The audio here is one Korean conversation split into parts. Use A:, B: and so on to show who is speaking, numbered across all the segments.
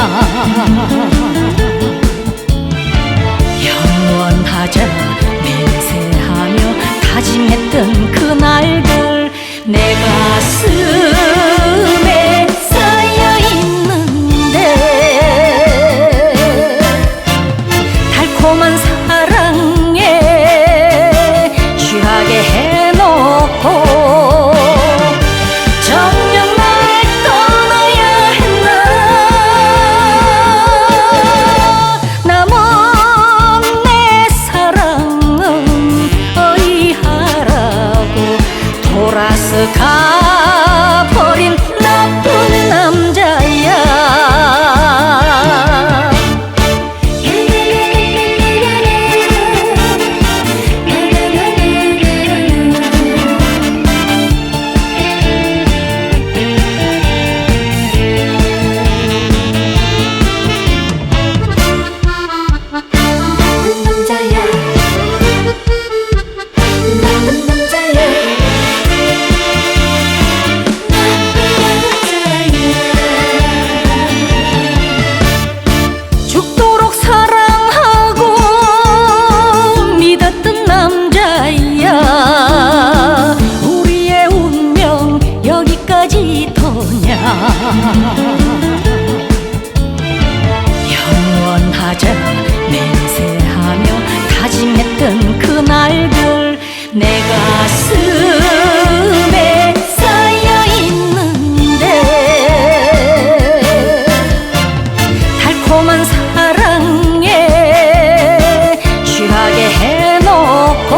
A: 哈哈哈哈哈哈 달콤한 사랑에 취하게 해놓고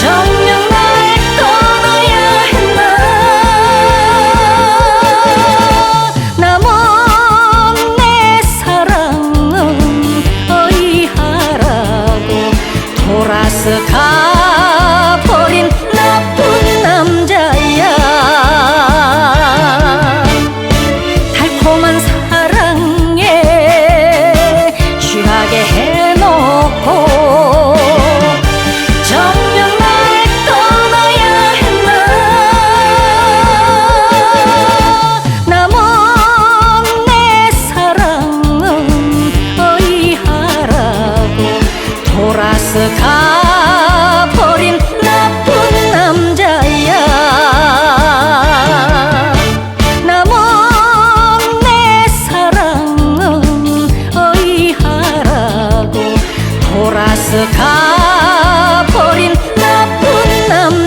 A: 정녕 날 떠나야 했나? 남은 내 사랑은 어이하라고 돌아서 가 돌아서 가버린 나쁜 남자.